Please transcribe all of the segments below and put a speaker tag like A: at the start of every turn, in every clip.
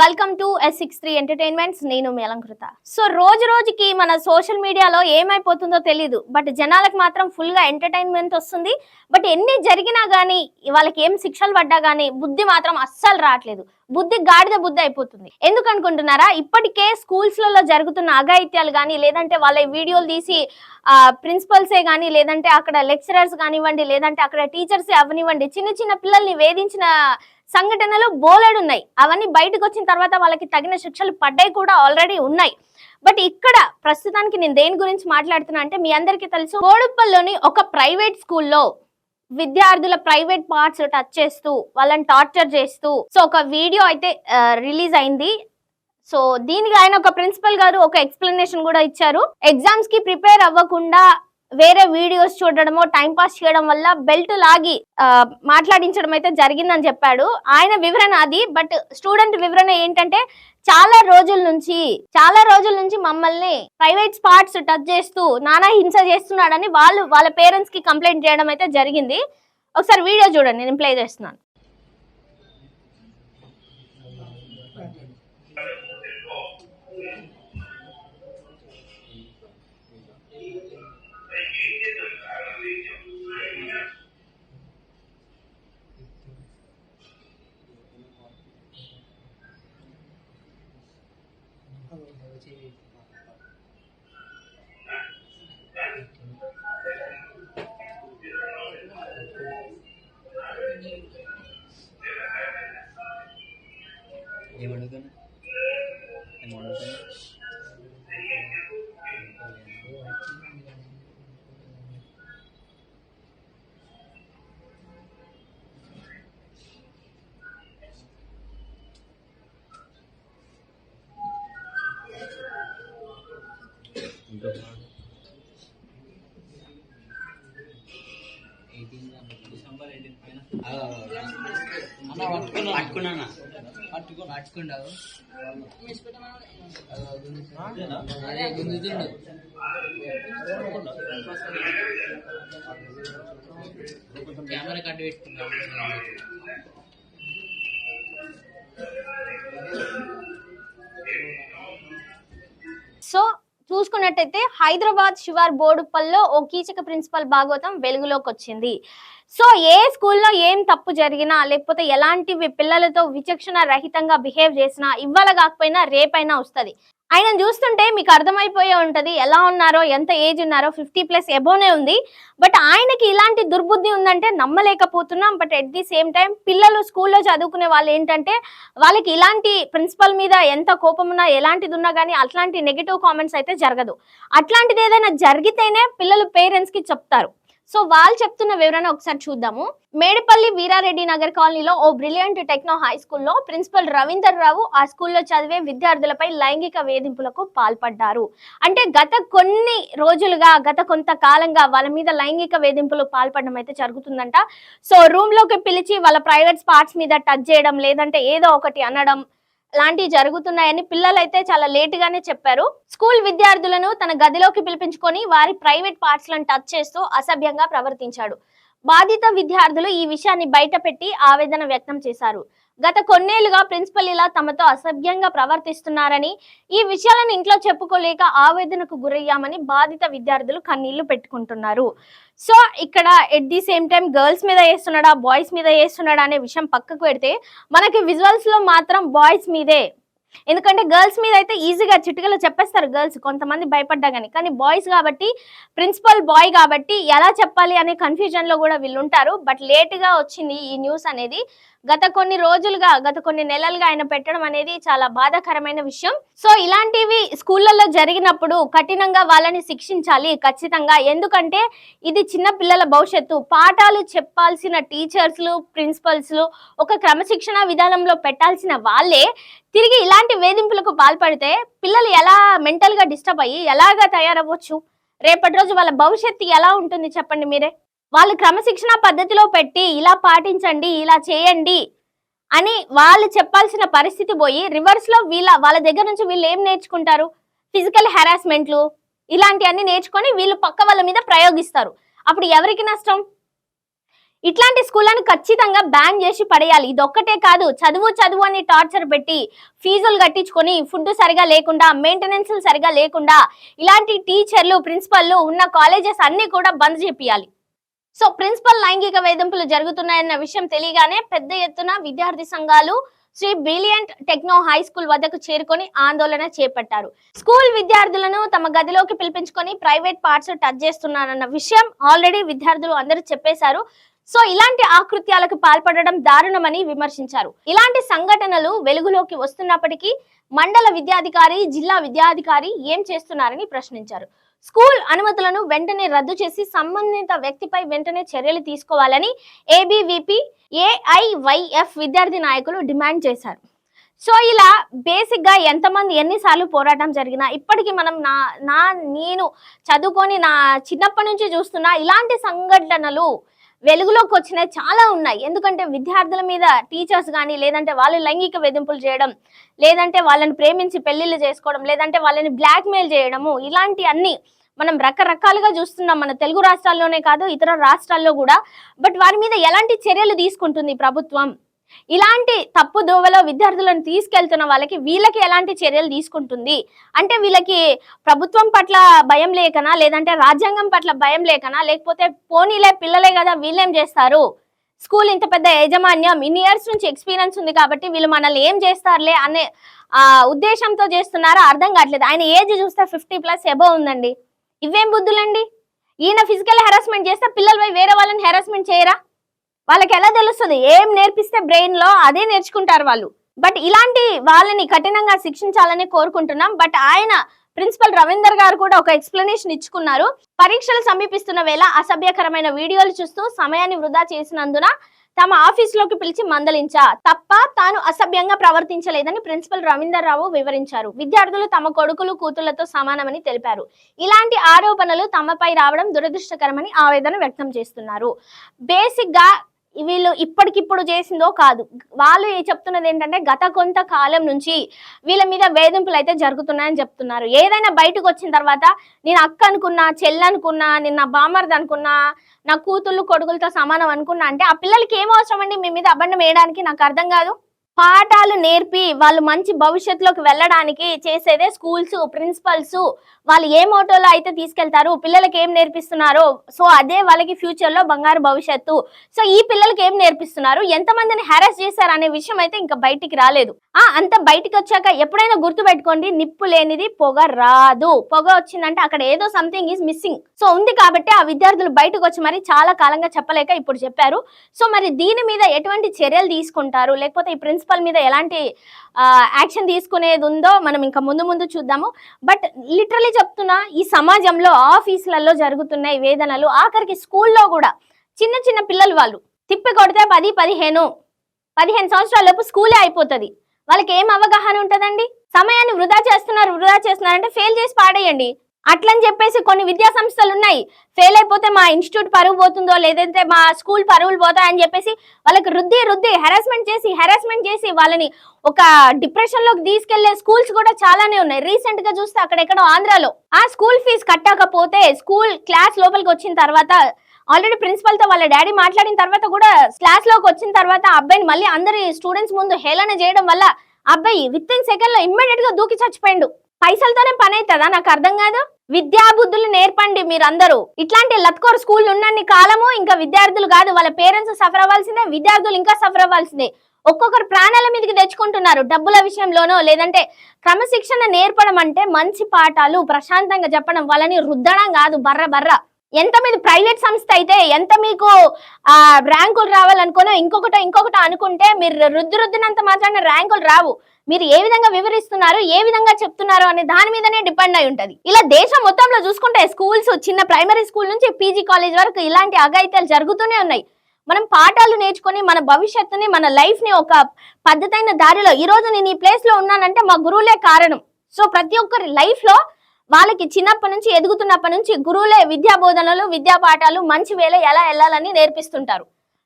A: Welcome to S six three entertainments. నేను మీ Alankrita. So రోజు రోజుకి మన సోషల్ మీడియాలో ఏమైపోతుందో తెలియదు బట్ జనాలకు మాత్రం ఫుల్గా ఎంటర్టైన్మెంట్ వస్తుంది. బట్ ఎన్ని జరిగినా కానీ వాళ్ళకి ఏం శిక్షలు పడ్డా కానీ బుద్ధి మాత్రం అస్సలు రావట్లేదు. బుద్ధి గాడిద బుద్ధి అయిపోతుంది. ఎందుకు అనుకుంటున్నారా ఇప్పటికే స్కూల్స్లలో జరుగుతున్న అఘాయిత్యాలు కానీ లేదంటే వాళ్ళ వీడియోలు తీసి ప్రిన్సిపల్సే కానీ లేదంటే అక్కడ లెక్చరర్స్ కానివ్వండి లేదంటే అక్కడ టీచర్స్ అవనివ్వండి చిన్న చిన్న పిల్లల్ని వేధించిన సంఘటనలు బోలెడు ఉన్నాయి అవన్నీ బయటకు వచ్చిన తర్వాత వాళ్ళకి తగిన శిక్షలు పడ్డాయి కూడా ఆల్రెడీ ఉన్నాయి. బట్ ఇక్కడ ప్రస్తుతానికి నేను దేని గురించి మాట్లాడుతున్నా అంటే మీ అందరికీ తెలుసు కోడుప్పల్లోని ఒక ప్రైవేట్ స్కూల్లో విద్యార్థుల ప్రైవేట్ పార్ట్స్ టచ్ చేస్తూ వాళ్ళని టార్చర్ చేస్తూ సో ఒక వీడియో అయితే రిలీజ్ అయింది. సో దీనికి ఆయన ఒక ప్రిన్సిపల్ గారు ఒక ఎక్స్ప్లెనేషన్ కూడా ఇచ్చారు. ఎగ్జామ్స్కి ప్రిపేర్ అవ్వకుండా వేరే వీడియోస్ చూడడమో టైం పాస్ చేయడం వల్ల బెల్ట్ లాగి మాట్లాడించడం అయితే జరిగిందని చెప్పాడు. ఆయన వివరణ అది బట్ స్టూడెంట్ వివరణ ఏంటంటే చాలా రోజుల నుంచి చాలా రోజుల నుంచి మమ్మల్ని ప్రైవేట్ స్పాట్స్ టచ్ చేస్తూ నానా హింస చేస్తున్నాడని వాళ్ళు వాళ్ళ పేరెంట్స్కి కంప్లైంట్ చేయడం అయితే జరిగింది. ఒకసారి వీడియో చూడండి నేను ప్లే చేస్తున్నాను.
B: పట్టుకున్నా
C: పట్టుకో అదే గుంజుతుండు కెమెరా కట్ పెట్టుకున్నా
A: సో చూసుకున్నట్టయితే హైదరాబాద్ శివార్ బోడుపల్లో ఓ కీచక ప్రిన్సిపల్ భాగవతం వెలుగులోకి వచ్చింది సో ఏ స్కూల్లో ఏం తప్పు జరిగినా లేకపోతే ఎలాంటివి పిల్లలతో విచక్షణ రహితంగా బిహేవ్ చేసినా ఇవ్వాల కాకపోయినా రేపైనా వస్తుంది. ఆయన చూస్తుంటే మీకు అర్థమైపోయే ఉంటది ఎలా ఉన్నారో ఎంత ఏజ్ ఉన్నారో ఫిఫ్టీ ప్లస్ ఎబోనే ఉంది. బట్ ఆయనకి ఇలాంటి దుర్బుద్ధి ఉందంటే నమ్మలేకపోతున్నాం. But at the same time పిల్లలు స్కూల్లో చదువుకునే వాళ్ళు ఏంటంటే వాళ్ళకి ఇలాంటి ప్రిన్సిపల్ మీద ఎంత కోపం ఉన్నా ఎలాంటిది ఉన్నా కానీ అట్లాంటి నెగిటివ్ కామెంట్స్ అయితే జరగదు. అట్లాంటిది ఏదైనా జరిగితేనే పిల్లలు పేరెంట్స్కి చెప్తారు. సో వాళ్ళు చెప్తున్న వివరణ ఒకసారి చూద్దాము. మేడపల్లి వీరారెడ్డి నగర్ కాలనీలో ఓ బ్రిలియంట్ టెక్నో హై స్కూల్లో ప్రిన్సిపల్ రవీందర్ రావు ఆ స్కూల్లో చదివే విద్యార్థులపై లైంగిక వేధింపులకు పాల్పడ్డారు. అంటే గత కొన్ని రోజులుగా గత కొంతకాలంగా వాళ్ళ మీద లైంగిక వేధింపులు పాల్పడడం అయితే జరుగుతుందంట. సో రూమ్లోకి పిలిచి వాళ్ళ ప్రైవేట్ స్పాట్స్ మీద టచ్ చేయడం లేదంటే ఏదో ఒకటి అనడం లాంటివి జరుగుతున్నాయని పిల్లలు అయితే చాలా లేట్ గానే చెప్పారు. స్కూల్ విద్యార్థులను తన గదిలోకి పిలిపించుకొని వారి ప్రైవేట్ పార్ట్స్లను టచ్ చేస్తూ అసభ్యంగా ప్రవర్తించాడు. బాధిత విద్యార్థులు ఈ విషయాన్ని బయటపెట్టి ఆవేదన వ్యక్తం చేశారు. గత కొన్నేళ్ళుగా ప్రిన్సిపల్ ఇలా తమతో అసభ్యంగా ప్రవర్తిస్తున్నారని ఈ విషయాలను ఇంట్లో చెప్పుకోలేక ఆవేదనకు గురయ్యామని బాధిత విద్యార్థులు కన్నీళ్ళు పెట్టుకుంటున్నారు. సో ఇక్కడ at the same time girls మీద వేస్తున్నాడా బాయ్స్ మీద వేస్తున్నాడా అనే విషయం పక్కకు పెడితే మనకి విజువల్స్లో మాత్రం బాయ్స్ మీదే ఎందుకంటే గర్ల్స్ మీద అయితే ఈజీగా చిటికలో చెప్పేస్తారు గర్ల్స్ కొంతమంది భయపడ్డా కానీ కానీ బాయ్స్ కాబట్టి ప్రిన్సిపల్ బాయ్ కాబట్టి ఎలా చెప్పాలి అనే కన్ఫ్యూజన్లో కూడా వీళ్ళు ఉంటారు బట్ లేట్గా వచ్చింది ఈ న్యూస్ అనేది. గత కొన్ని రోజులుగా గత కొన్ని నెలలుగా ఆయన పెట్టడం అనేది చాలా బాధాకరమైన విషయం. సో ఇలాంటివి స్కూళ్ళల్లో జరిగినప్పుడు కఠినంగా వాళ్ళని శిక్షించాలి ఖచ్చితంగా. ఎందుకంటే ఇది చిన్న పిల్లల భవిష్యత్తు. పాఠాలు చెప్పాల్సిన టీచర్స్లు ప్రిన్సిపల్స్లు ఒక క్రమశిక్షణ విధానంలో పెట్టాల్సిన వాళ్ళే తిరిగి ఇలాంటి వేధింపులకు పాల్పడితే పిల్లలు ఎలా మెంటల్గా డిస్టర్బ్ అయ్యి ఎలాగా తయారవ్వచ్చు? రేపటి రోజు వాళ్ళ భవిష్యత్తు ఎలా ఉంటుంది చెప్పండి మీరే? వాళ్ళు క్రమశిక్షణ పద్ధతిలో పెట్టి ఇలా పాటించండి ఇలా చేయండి అని వాళ్ళు చెప్పాల్సిన పరిస్థితి పోయి రివర్స్లో వీళ్ళ వాళ్ళ దగ్గర నుంచి వీళ్ళు ఏం నేర్చుకుంటారు? ఫిజికల్ హెరాస్మెంట్లు ఇలాంటివన్నీ నేర్చుకొని వీళ్ళు పక్క వాళ్ళ మీద ప్రయోగిస్తారు. అప్పుడు ఎవరికి నష్టం? ఇట్లాంటి స్కూళ్ళను ఖచ్చితంగా బ్యాన్ చేసి పడేయాలి. ఇదొక్కటే కాదు చదువు చదువు అని టార్చర్ పెట్టి ఫీజులు కట్టించుకొని ఫుడ్ సరిగా లేకుండా మెయింటెనెన్స్ సరిగా లేకుండా ఇలాంటి టీచర్లు ప్రిన్సిపల్లు ఉన్న కాలేజెస్ అన్ని కూడా బంద్ చేపియాలి. సో ప్రిన్సిపల్ లైంగిక వేధింపులు జరుగుతున్నాయన్న విషయం తెలియగానే పెద్ద ఎత్తున విద్యార్థి సంఘాలు Sri brilliant techno high school వద్దకు చేరుకొని ఆందోళన చేపట్టారు. స్కూల్ విద్యార్థులను తమ గదిలోకి పిలిపించుకొని ప్రైవేట్ పార్ట్స్ టచ్ చేస్తున్నారన్న విషయం ఆల్రెడీ విద్యార్థులు అందరూ చెప్పేశారు. సో ఇలాంటి ఆకృత్యాలకు పాల్పడడం దారుణమని విమర్శించారు. ఇలాంటి సంఘటనలు వెలుగులోకి వస్తున్నప్పటికీ మండల విద్యాధికారి జిల్లా విద్యాధికారి ఏం చేస్తున్నారని ప్రశ్నించారు. స్కూల్ అనుమతులను వెంటనే రద్దు చేసి సంబంధిత వ్యక్తిపై వెంటనే చర్యలు తీసుకోవాలని ఏబీవీపీ ఏఐవైఎఫ్ విద్యార్థి నాయకులు డిమాండ్ చేశారు. సో ఇలా బేసిక్గా ఎంతమంది ఎన్నిసార్లు పోరాటం జరిగినా ఇప్పటికీ మనం నా నా నేను చదువుకొని నా చిన్నప్పటి నుంచి చూస్తున్నా ఇలాంటి సంఘటనలు వెలుగులోకి వచ్చినాయి చాలా ఉన్నాయి. ఎందుకంటే విద్యార్థుల మీద టీచర్స్ కానీ లేదంటే వాళ్ళు లైంగిక వేధింపులు చేయడం లేదంటే వాళ్ళని ప్రేమించి పెళ్ళిళ్ళు చేసుకోవడం లేదంటే వాళ్ళని బ్లాక్మెయిల్ చేయడము ఇలాంటి అన్ని మనం రకరకాలుగా చూస్తున్నాం మన తెలుగు రాష్ట్రాల్లోనే కాదు ఇతర రాష్ట్రాల్లో కూడా. బట్ వారి మీద ఎలాంటి చర్యలు తీసుకుంటుంది ప్రభుత్వం? ఇలాంటి తప్పు దోవలో విద్యార్థులను తీసుకెళ్తున్న వాళ్ళకి వీళ్ళకి ఎలాంటి చర్యలు తీసుకుంటుంది? అంటే వీళ్ళకి ప్రభుత్వం పట్ల భయం లేకనా? లేదంటే రాజ్యాంగం పట్ల భయం లేకనా? లేకపోతే పోనీలే పిల్లలే కదా వీళ్ళేం చేస్తారు? స్కూల్ ఇంత పెద్ద యాజమాన్యం ఇన్ని ఇయర్స్ నుంచి ఎక్స్పీరియన్స్ ఉంది కాబట్టి వీళ్ళు మనల్ని ఏం చేస్తారులే అనే ఉద్దేశంతో చేస్తున్నారో? అర్థం కావట్లేదు. ఆయన ఏజ్ చూస్తే ఫిఫ్టీ ప్లస్ ఎబో ఉందండి. ఇవేం బుద్ధులండి? ఈయన ఫిజికల్ హెరాస్మెంట్ చేస్తే పిల్లలు వేరే వాళ్ళని హెరాస్మెంట్ చేయరా? వాళ్ళకి ఎలా తెలుస్తుంది? ఏం నేర్పిస్తే బ్రెయిన్లో అదే నేర్చుకుంటారు వాళ్ళు. బట్ ఇలాంటి వాళ్ళని కఠినంగా శిక్షించాలని కోరుకుంటున్నాం. బట్ ఆయన ప్రిన్సిపల్ రవీందర్ గారు కూడా ఒక ఎక్స్ప్లెనేషన్ ఇచ్చుకున్నారు. పరీక్షలు సమీపిస్తున్న వేళ అసభ్యకరమైన వీడియోలు చూస్తూ సమయాన్ని వృధా చేసినందున తమ ఆఫీసులోకి పిలిచి మందలించా. తప్ప తాను అసభ్యంగా ప్రవర్తించలేదని ప్రిన్సిపల్ రవీందర్ రావు వివరించారు. విద్యార్థులు తమ కొడుకులు కూతుళ్ళతో సమానమని తెలిపారు. ఇలాంటి ఆరోపణలు తమపై రావడం దురదృష్టకరమని ఆవేదన వ్యక్తం చేస్తున్నారు. బేసిక్గా వీళ్ళు ఇప్పటికిప్పుడు చేసిందో కాదు. వాళ్ళు చెప్తున్నది ఏంటంటే గత కొంత కాలం నుంచి వీళ్ళ మీద వేధింపులు అయితే జరుగుతున్నాయని చెప్తున్నారు. ఏదైనా బయటకు వచ్చిన తర్వాత నేను అక్క అనుకున్నా చెల్లి అనుకున్నా నేను నా బామర్ది అనుకున్నా నా కూతుళ్ళు కొడుకులతో సమానం అనుకున్నా అంటే ఆ పిల్లలకి ఏం అవసరం అండి? మీ మీద అబండం వేయడానికి నాకు అర్థం కాదు. పాఠాలు నేర్పి వాళ్ళు మంచి భవిష్యత్తులోకి వెళ్ళడానికి చేసేదే స్కూల్స్ ప్రిన్సిపల్స్. వాళ్ళు ఏ మోటోలో అయితే తీసుకెళ్తారు పిల్లలకి ఏం నేర్పిస్తున్నారో సో అదే వాళ్ళకి ఫ్యూచర్లో బంగారు భవిష్యత్తు. సో ఈ పిల్లలకి ఏం నేర్పిస్తున్నారు? ఎంతమందిని హెరాస్ చేశారు అనే విషయం అయితే ఇంకా బయటికి రాలేదు. ఆ అంత బయటికి వచ్చాక ఎప్పుడైనా గుర్తు పెట్టుకోండి నిప్పు లేనిది పొగ రాదు. పొగ వచ్చిందంటే అక్కడ ఏదో సంథింగ్ ఈజ్ మిస్సింగ్ సో ఉంది కాబట్టి ఆ విద్యార్థులు బయటకు వచ్చి మరి చాలా కాలంగా చెప్పలేక ఇప్పుడు చెప్పారు. సో మరి దీని మీద ఎటువంటి చర్యలు తీసుకుంటారు? లేకపోతే ఈ ప్రిన్సిపల్ మీద ఎలాంటి యాక్షన్ తీసుకునేది ఉందో మనం ఇంకా ముందు ముందు చూద్దాము. బట్ లిటరలీ చెప్తున్నా ఈ సమాజంలో ఆఫీసులలో జరుగుతున్నాయి వేదనలు. ఆఖరికి స్కూల్లో కూడా చిన్న చిన్న పిల్లలు వాళ్ళు తిప్పి కొడితే పది పదిహేను పదిహేను సంవత్సరాల లోపు స్కూలే అయిపోతుంది. వాళ్ళకి ఏం అవగాహన ఉంటుందండి? సమయాన్ని వృధా చేస్తున్నారు వృధా చేస్తున్నారంటే ఫెయిల్ చేసి పాడేయండి. అట్లని చెప్పేసి కొన్ని విద్యా సంస్థలు ఉన్నాయి. ఫెయిల్ అయిపోతే మా ఇన్స్టిట్యూట్ పరువు పోతుందో లేదంటే మా స్కూల్ పరువులు పోతాయని చెప్పేసి వాళ్ళకి రుద్ది రుద్ది హెరాస్మెంట్ చేసి హెరాస్మెంట్ చేసి వాళ్ళని ఒక డిప్రెషన్లోకి తీసుకెళ్ళే స్కూల్స్ కూడా చాలానే ఉన్నాయి. రీసెంట్గా చూస్తే అక్కడెక్కడో ఆంధ్రాలో. ఆ స్కూల్ ఫీజు కట్టకపోతే స్కూల్ క్లాస్ లోపలికి వచ్చిన తర్వాత ఆల్రెడీ ప్రిన్సిపల్తో వాళ్ళ డాడీ మాట్లాడిన తర్వాత కూడా క్లాస్లోకి వచ్చిన తర్వాత అబ్బాయిని మళ్ళీ అందరి స్టూడెంట్స్ ముందు హేళన చేయడం వల్ల అబ్బాయి విత్ ఇన్ సెకండ్లో ఇమ్మీడియట్గా దూకి చచ్చిపోయిండు. పైసలతోనే పని అవుతుందా నాకు అర్థం కాదు. విద్యాబుద్ధులు నేర్పండి మీరందరూ. ఇట్లాంటి లత్కోర్ స్కూల్ ఉన్నన్ని కాలము ఇంకా విద్యార్థులు కాదు. వాళ్ళ పేరెంట్స్ సఫర్ అవ్వాల్సిందే విద్యార్థులు ఇంకా సఫర్ అవ్వాల్సిందే. ఒక్కొక్కరు ప్రాణాల మీదకి తెచ్చుకుంటున్నారు డబ్బుల విషయంలోనో లేదంటే క్రమశిక్షణ నేర్పడం అంటే మంచి పాఠాలు ప్రశాంతంగా చెప్పడం వాళ్ళని రుద్దడం కాదు బర్ర బర్ర. ఎంత మీది ప్రైవేట్ సంస్థ అయితే ఎంత మీకు ర్యాంకులు రావాలనుకోనో ఇంకొకటో ఇంకొకటో అనుకుంటే మీరు రుద్దు రుద్దినంత మాత్రాన ర్యాంకులు రావు. మీరు ఏ విధంగా వివరిస్తున్నారు ఏ విధంగా చెప్తున్నారు అనే దాని మీదనే డిపెండ్ అయి ఉంటది. ఇలా దేశం మొత్తంలో చూసుకుంటే స్కూల్స్ చిన్న ప్రైమరీ స్కూల్ నుంచి పీజీ కాలేజ్ వరకు ఇలాంటి అఘాయిత్యాలు జరుగుతూనే ఉన్నాయి. మనం పాఠాలు నేర్చుకొని మన భవిష్యత్తుని మన లైఫ్ని ఒక పద్ధతైన దారిలో ఈ రోజు నేను ఈ ప్లేస్లో ఉన్నానంటే మా గురువులే కారణం. సో ప్రతి ఒక్కరి లైఫ్లో వాళ్ళకి చిన్నప్పటి నుంచి ఎదుగుతున్నప్పటి నుంచి గురువులే విద్యా బోధనలు విద్యా పాఠాలు మంచి వేళ ఎలా వెళ్ళాలని నేర్పిస్తుంటారు.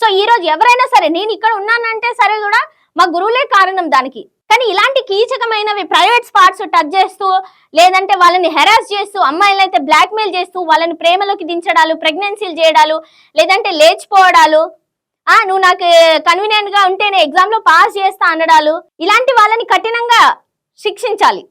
A: సో ఈ రోజు ఎవరైనా సరే నేను ఇక్కడ ఉన్నానంటే సరే కూడా మా గురువులే కారణం దానికి. కానీ ఇలాంటి కీచకమైనవి ప్రైవేట్ స్పాట్స్ టచ్ చేస్తూ లేదంటే వాళ్ళని హెరాస్ చేస్తూ అమ్మాయిలను అయితే బ్లాక్మెయిల్ చేస్తూ వాళ్ళని ప్రేమలోకి దించడాలు ప్రెగ్నెన్సీలు చేయడాలు లేదంటే లేచిపోవడాలు ఆ నువ్వు నాకు కన్వీనియంట్గా ఉంటేనే ఎగ్జామ్లో పాస్ చేస్తా అనడాలు ఇలాంటి వాళ్ళని కఠినంగా శిక్షించాలి.